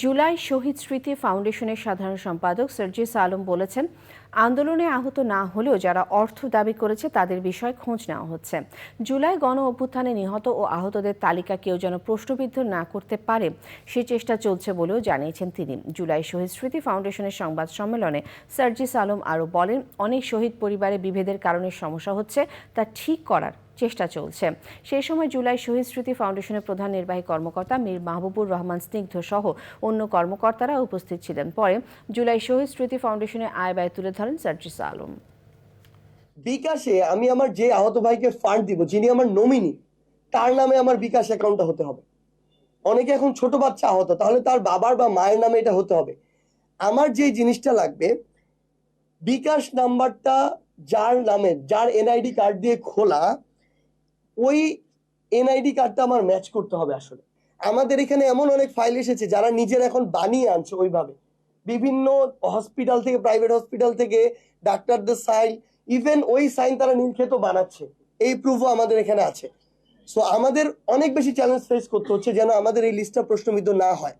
জুলাই শহীদ স্মৃতি ফাউন্ডেশনের সাধারণ সম্পাদক সার্জিস আলম বলেছেন, আন্দোলনে আহত না হলেও যারা অর্থ দাবি করেছে তাদের বিষয়ে খোঁজ নেওয়া হচ্ছে। জুলাই গণ অভ্যুত্থানে নিহত ও আহতদের তালিকা কেউ যেন প্রশ্নবিদ্ধ না করতে পারে, সে চেষ্টা চলছে বলেও জানিয়েছেন তিনি। জুলাই শহীদ স্মৃতি ফাউন্ডেশনের সংবাদ সম্মেলনে সার্জিস আলম আরও বলেন, অনেক শহীদ পরিবারে বিভেদের কারণে সমস্যা হচ্ছে, তা ঠিক করার চেষ্টা চলছে। সেই সময় জুলাই শহীদ স্মৃতি ফাউন্ডেশনের প্রধান নির্বাহী কর্মকর্তা মীর মাহবুবুর রহমান স্নিগ্ধ সহ অন্য কর্মকর্তারা উপস্থিত ছিলেন। পরে জুলাই শহীদ স্মৃতি ফাউন্ডেশনের আয় ব্যয় তুলে ধরেন সার্জিস আলম। বিকাশে আমি আমার যে আহত ভাইকে ফান্ড দিব, যিনি আমার নমিনি তার নামে আমার বিকাশ অ্যাকাউন্টটা হতে হবে। অনেকে এখন ছোট বাচ্চা আহত, তাহলে তার বাবার বা মায়ের নামে এটা হতে হবে। আমার যে জিনিসটা লাগবে, বিকাশ নাম্বারটা যার নামে, যার এনআইডি কার্ড দিয়ে খোলা ওই এনআইডি কার্ডটা আমার ম্যাচ করতে হবে আসলে। আমাদের এখানে এমন অনেক ফাইল এসেছে যারা নিজের এখন বানিয়ে আনছে ওইভাবে। বিভিন্ন হসপিটাল থেকে প্রাইভেট হসপিটাল থেকে, ডাক্তারদের সাইন ইভেন ওই সাইন তারা নীলক্ষেত বানাচ্ছে। এই প্রুফও আমাদের এখানে আছে। সো আমাদের অনেক বেশি চ্যালেঞ্জ ফেস করতে হচ্ছে যেন আমাদের এই লিস্টটা প্রশ্নবিদ্ধ না হয়।